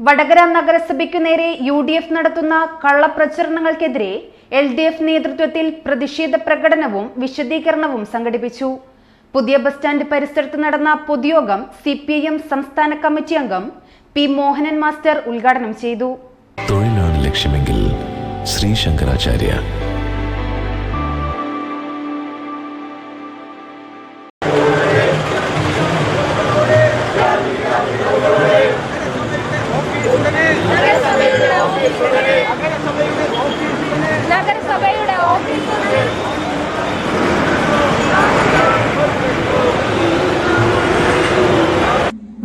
വടകര നഗരസഭയ്ക്കു നേരെ U D F നടത്തുന്ന കള്ളപ്രചരണങ്ങൾക്കെതിരെ L D F നേതൃത്വത്തിൽ പ്രതിഷേധ പ്രകടനവും വിശദീകരണവും സംഘടിപ്പിച്ചു. പുതിയ ബസ് സ്റ്റാൻഡ് പരിസരത്ത് നടന്ന പൊതുയോഗം സി പി ഐ എം സംസ്ഥാന കമ്മിറ്റി അംഗം പി മോഹനൻ മാസ്റ്റർ ഉദ്ഘാടനം ചെയ്തു. തൊഴിലാണ് ലക്ഷ്യമെങ്കിൽ ശ്രീ ശങ്കരാചാര്യ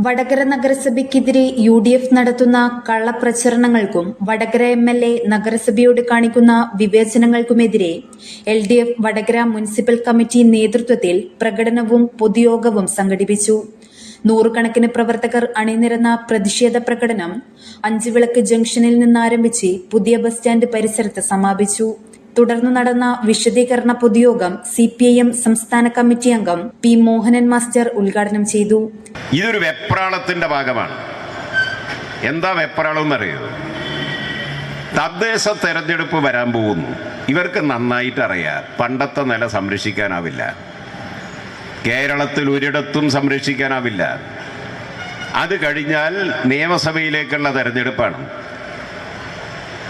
വടകര നഗരസഭയ്ക്കെതിരെ യു ഡി എഫ് നടത്തുന്ന കള്ളപ്രചരണങ്ങൾക്കും വടകര എം എൽ എ നഗരസഭയോട് കാണിക്കുന്ന വിവേചനങ്ങൾക്കുമെതിരെ L D F Vadakara municipal committee നേതൃത്വത്തിൽ പ്രകടനവും പൊതുയോഗവും സംഘടിപ്പിച്ചു. നൂറുകണക്കിന് പ്രവർത്തകർ അണിനിരന്ന പ്രതിഷേധ പ്രകടനം അഞ്ചുവിളക്ക് ജംഗ്ഷനിൽ നിന്നാരംഭിച്ച് പുതിയ ബസ് സ്റ്റാൻഡ് പരിസരത്ത് സമാപിച്ചു. തുടർന്ന് നടന്ന വിശദീകരണ പൊതുയോഗം സി സംസ്ഥാന കമ്മിറ്റി അംഗം പി മോഹനൻ മാസ്റ്റർ ഉദ്ഘാടനം ചെയ്തു. ഇതൊരു വെപ്രാളത്തിന്റെ ഭാഗമാണ്. എന്താ വെപ്രാളം എന്നറിയോ? തദ്ദേശ തെരഞ്ഞെടുപ്പ് വരാൻ പോകുന്നു. ഇവർക്ക് നന്നായിട്ട് അറിയാം. പണ്ടത്തെ നില സംരക്ഷിക്കാനാവില്ല. കേരളത്തിൽ ഒരിടത്തും സംരക്ഷിക്കാനാവില്ല. അത് കഴിഞ്ഞാൽ നിയമസഭയിലേക്കുള്ള തെരഞ്ഞെടുപ്പാണ്.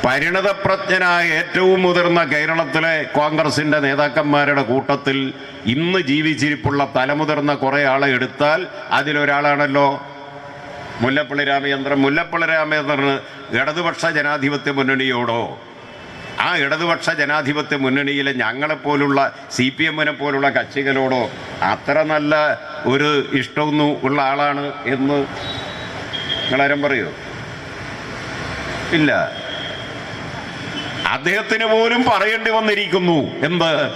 പരിണതപ്രജ്ഞനായ ഏറ്റവും മുതിർന്ന കേരളത്തിലെ കോൺഗ്രസിന്റെ നേതാക്കന്മാരുടെ കൂട്ടത്തിൽ ഇന്ന് ജീവിച്ചിരിപ്പുള്ള തലമുതിർന്ന കുറേ ആളെ എടുത്താൽ അതിലൊരാളാണല്ലോ മുല്ലപ്പള്ളി രാമചന്ദ്രൻ. മുല്ലപ്പള്ളി രാമചന്ദ്രന് ഇടതുപക്ഷ ജനാധിപത്യ മുന്നണിയോടോ? ആ ഇടതുപക്ഷ ജനാധിപത്യ മുന്നണിയിലെ ഞങ്ങളെപ്പോലുള്ള സി പി എമ്മിനെ പോലുള്ള കക്ഷികളോടോ അത്ര നല്ല ഒരു ഇഷ്ടമൊന്നും ഉള്ള ആളാണ് എന്ന് നിങ്ങളാരും പറയൂ? ഇല്ല. അദ്ദേഹത്തിന് പോലും പറയേണ്ടി വന്നിരിക്കുന്നു. എന്ത്?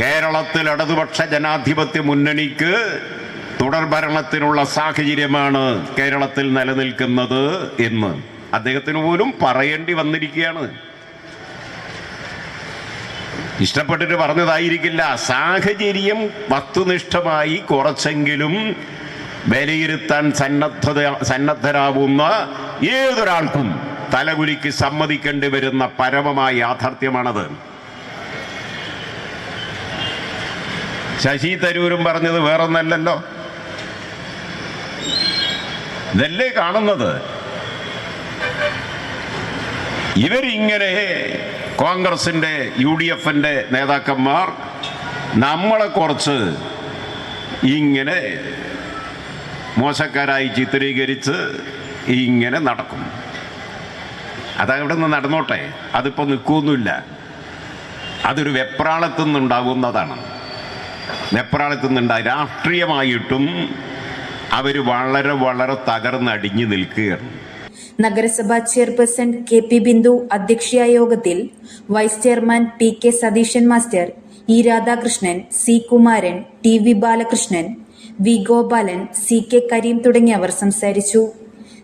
കേരളത്തിൽ ഇടതുപക്ഷ ജനാധിപത്യ മുന്നണിക്ക് തുടർ ഭരണത്തിനുള്ള സാഹചര്യമാണ് കേരളത്തിൽ നിലനിൽക്കുന്നത് എന്ന് അദ്ദേഹത്തിന് പോലും പറയേണ്ടി വന്നിരിക്കുകയാണ്. ഇഷ്ടപ്പെട്ടിട്ട് പറഞ്ഞതായിരിക്കില്ല. സാഹചര്യം വസ്തുനിഷ്ഠമായി കുറച്ചെങ്കിലും വിലയിരുത്താൻ സന്നദ്ധത സന്നദ്ധരാവുന്ന ഏതൊരാൾക്കും തലകുലിക്ക് സമ്മതിക്കേണ്ടി വരുന്ന പരമമായ യാഥാർത്ഥ്യമാണത്. ശശി തരൂരും പറഞ്ഞത് വേറൊന്നല്ലല്ലോ. ഇതല്ലേ കാണുന്നത്? ഇവരിങ്ങനെ കോൺഗ്രസിന്റെ യു ഡി എഫിന്റെ നേതാക്കന്മാർ നമ്മളെ കുറച്ച് ഇങ്ങനെ മോശക്കാരായി ചിത്രീകരിച്ച് ഇങ്ങനെ നടക്കും. അതവിടെ നിന്ന് നടന്നോട്ടെ. അതിപ്പോൾ നിൽക്കുമൊന്നുമില്ല അതൊരു വെപ്രാളത്തു നിന്നുണ്ടാകുന്നതാണ്. വെപ്രാളത്തു നിന്നുണ്ടായി രാഷ്ട്രീയമായിട്ടും അവർ വളരെ വളരെ തകർന്നടിഞ്ഞു നിൽക്കുകയാണ്. നഗരസഭാ ചെയർപേഴ്സൺ കെ പി ബിന്ദു അധ്യക്ഷയായ യോഗത്തിൽ vice chairman P K Satheesan master E Radhakrishnan C Kumaran T V Balakrishnan V Gopalan C K Karim തുടങ്ങിയവർ സംസാരിച്ചു.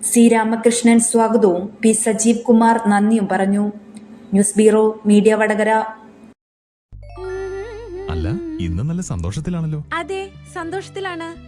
സി രാമകൃഷ്ണൻ സ്വാഗതവും പി സജീവ് കുമാർ നന്ദിയും പറഞ്ഞു. News bureau media Vadakara. അല്ല ഇന്ന് നല്ല സന്തോഷത്തിലാണല്ലോ. അതെ സന്തോഷത്തിലാണ്.